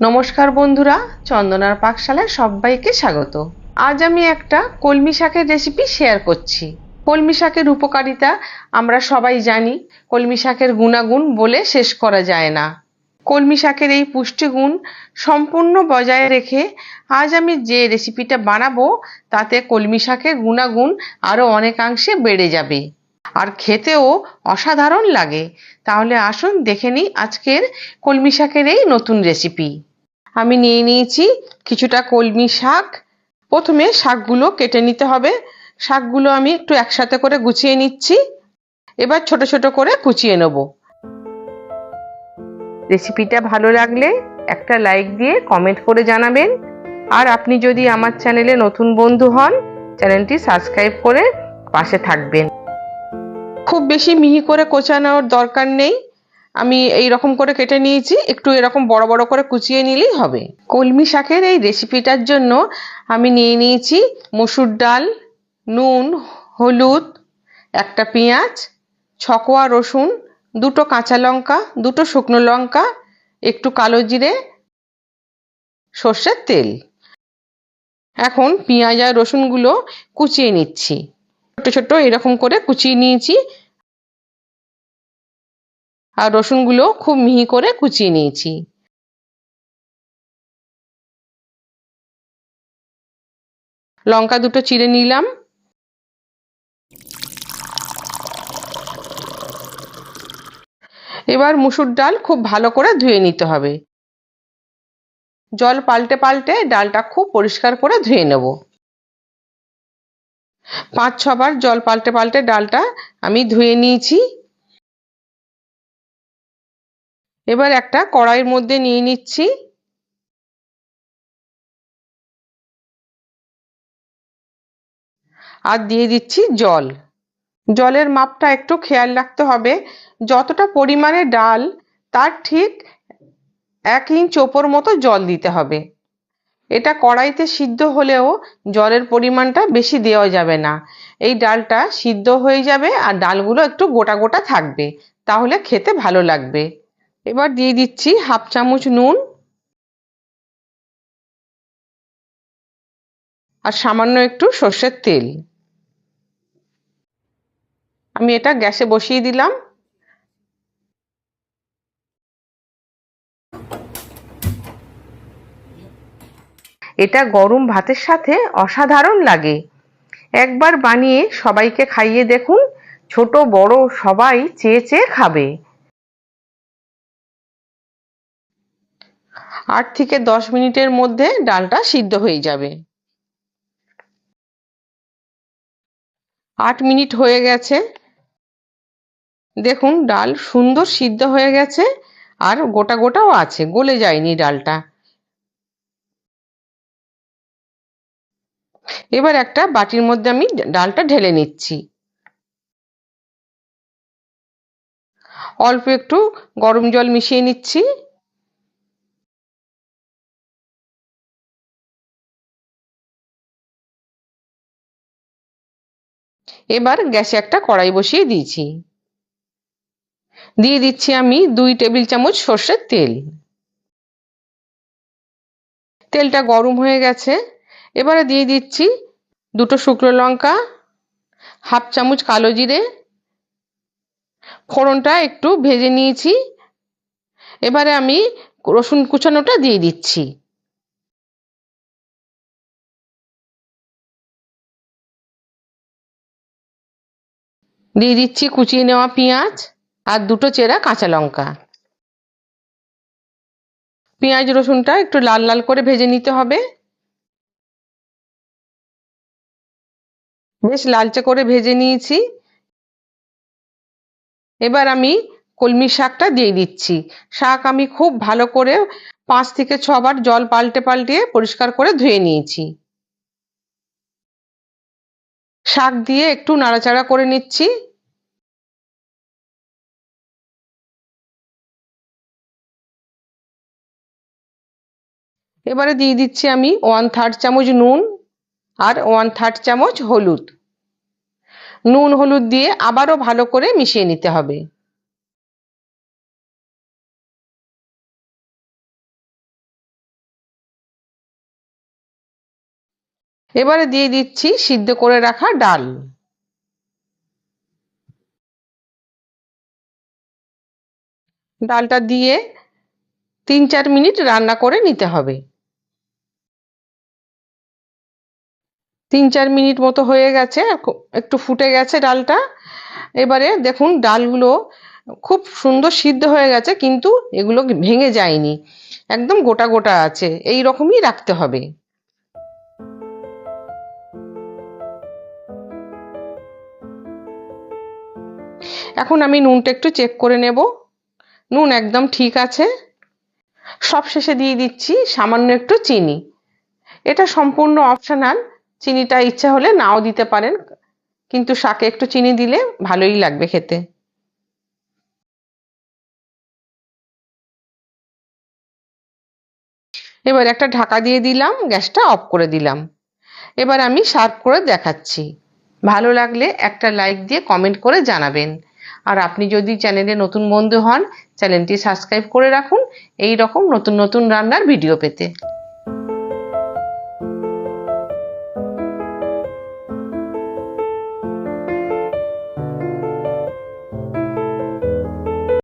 নমস্কার বন্ধুরা, চন্দনার পাকশালায় সবাইকে স্বাগত। আজ আমি একটা কলমি শাকের রেসিপি শেয়ার করছি। কলমি শাকের উপকারিতা আমরা সবাই জানি, কলমি শাকের গুণাগুণ বলে শেষ করা যায় না। কলমি শাকের এই পুষ্টিগুণ সম্পূর্ণ বজায় রেখে আজ আমি যে রেসিপিটা বানাবো, তাতে কলমি শাকের গুণাগুণ আরও অনেকাংশে বেড়ে যাবে। আর খেতেও অসাধারণ লাগে। তাহলে আসুন দেখে নিই আজকের কলমি শাকের এই নতুন রেসিপি আমি নিয়ে নিয়েছি কিছুটা কলমি শাক। প্রথমে শাকগুলো কেটে নিতে হবে। শাকগুলো আমি একটু একসাথে করে গুছিয়ে নিচ্ছি। এবার ছোট ছোট করে কুচিয়ে নেব। রেসিপিটা ভালো লাগলে একটা লাইক দিয়ে কমেন্ট করে জানাবেন। আর আপনি যদি আমার চ্যানেলে নতুন বন্ধু হন, চ্যানেলটি সাবস্ক্রাইব করে পাশে থাকবেন। খুব বেশি মিহি করে কোচানোর দরকার নেই। আমি এই রকম করে কেটে নিয়েছি, একটু এরকম বড় বড় করে কুচিয়ে নিলেই হবে। কলমি শাকের এই রেসিপিটার জন্য আমি নিয়ে নিয়েছি মসুর ডাল, নুন, হলুদ, একটা পেঁয়াজ, ছকোয়া রসুন, দুটো কাঁচা লঙ্কা, দুটো শুকনো লঙ্কা, একটু কালো জিরে, সর্ষের তেল। এখন পেঁয়াজ আর রসুনগুলো কুচিয়ে নিচ্ছি। ছোট ছোট এরকম করে কুচিয়ে নিয়েছি। আর রসুনগুলো খুব মিহি করে কুচিয়ে নিয়েছি। লঙ্কা দুটো চিড়ে নিলাম। এবার মুসুর ডাল খুব ভালো করে ধুয়ে নিতে হবে। জল পাল্টে পাল্টে ডালটা খুব পরিষ্কার করে ধুয়ে নেব। পাঁচ ছবার জল পাল্টে পাল্টে ডালটা আমি ধুয়ে নিয়েছি। এবার একটা কড়াইয়ের মধ্যে নিয়ে নিচ্ছি। আর দিয়ে দিচ্ছি জল। জলের মাপটা একটু খেয়াল রাখতে হবে। যতটা পরিমাণে ডাল, তার ঠিক এক ইঞ্চ ওপর মতো জল দিতে হবে। এটা কড়াইতে সিদ্ধ হলেও জলের পরিমাণটা বেশি দেওয়া যাবে না। এই ডালটা সিদ্ধ হয়ে যাবে আর ডালগুলো একটু গোটা গোটা থাকবে। তাহলে খেতে ভালো লাগবে। এবার দিয়ে দিচ্ছি হাফ চামচ নুন আর সামান্য একটু সর্ষের তেল। আমি এটা গ্যাসে বসিয়ে দিলাম। এটা গরম ভাতের সাথে অসাধারণ লাগে। একবার বানিয়ে সবাইকে খাইয়ে দেখুন, ছোট বড় সবাই চেয়ে চেয়ে খাবে। আট থেকে দশ মিনিটের মধ্যে ডালটা সিদ্ধ হয়ে যাবে। আট মিনিট হয়ে গেছে। দেখুন, ডাল সুন্দর সিদ্ধ হয়ে গেছে আর গোটা গোটাও আছে, গলে যায়নি ডালটা। এবার একটা বাটির মধ্যে আমি ডালটা ঢেলে নিচ্ছি। অল্প একটু গরম জল মিশিয়ে নিচ্ছি। এবার গ্যাসে একটা কড়াই বসিয়ে দিয়েছি। দিয়ে দিচ্ছি আমি দুই টেবিল চামচ সর্ষের তেল। তেলটা গরম হয়ে গেছে। এবারে দিয়ে দিচ্ছি দুটো শুকনো লঙ্কা, হাফ চামচ কালো জিরে। ফোড়নটা একটু ভেজে নিয়েছি। এবারে আমি রসুন কুচানোটা দিয়ে দিচ্ছি। দিয়ে দিচ্ছি কুচিয়ে নেওয়া পেঁয়াজ আর দুটো চেরা কাঁচা লঙ্কা। পেঁয়াজ রসুনটা একটু লাল লাল করে ভেজে নিতে হবে। বেশ লালচে করে ভেজে নিয়েছি। এবার আমি কলমি শাকটা দিয়ে দিচ্ছি। শাক আমি খুব ভালো করে পাঁচ থেকে ছবার জল পাল্টে পাল্টিয়ে পরিষ্কার করে ধুয়ে নিয়েছি। শাক দিয়ে একটু নাড়াচাড়া করে নিচ্ছি। এবারে দিয়ে দিচ্ছি আমি ওয়ান থার্ড চামচ নুন আর ওয়ান থার্ড চামচ হলুদ। নুন, হলুদ দিয়ে আবারও ভালো করে মিশিয়ে নিতে হবে। এবারে দিয়ে দিচ্ছি সিদ্ধ করে রাখা ডাল। ডালটা দিয়ে তিন চার মিনিট রান্না করে নিতে হবে। তিন চার মিনিট মতো হয়ে গেছে একটু ফুটে গেছে ডালটা। এবারে দেখুন ডালগুলো খুব সুন্দর সিদ্ধ হয়ে গেছে, কিন্তু এগুলো ভেঙে যায়নি। একদম গোটা গোটা আছে, এই রকমই রাখতে হবে। এখন আমি নুনটা একটু চেক করে নেব। নুন একদম ঠিক আছে। সব শেষে দিয়ে দিচ্ছি সামান্য একটু চিনি। এটা সম্পূর্ণ অপশনাল চিনিটা ইচ্ছা হলে নাও দিতে পারেন। কিন্তু শাকে একটু চিনি দিলে ভালোই লাগবে খেতে। এবার একটা ঢাকা দিয়ে দিলাম, গ্যাসটা অফ করে দিলাম। এবার আমি সার্ভ করে দেখাচ্ছি। ভালো লাগলে একটা লাইক দিয়ে কমেন্ট করে জানাবেন। আর আপনি যদি চ্যানেলে নতুন বন্ধু হন, চ্যানেলটি সাবস্ক্রাইব করে রাখুন। এই রকম নতুন নতুন রান্নার ভিডিও পেতে।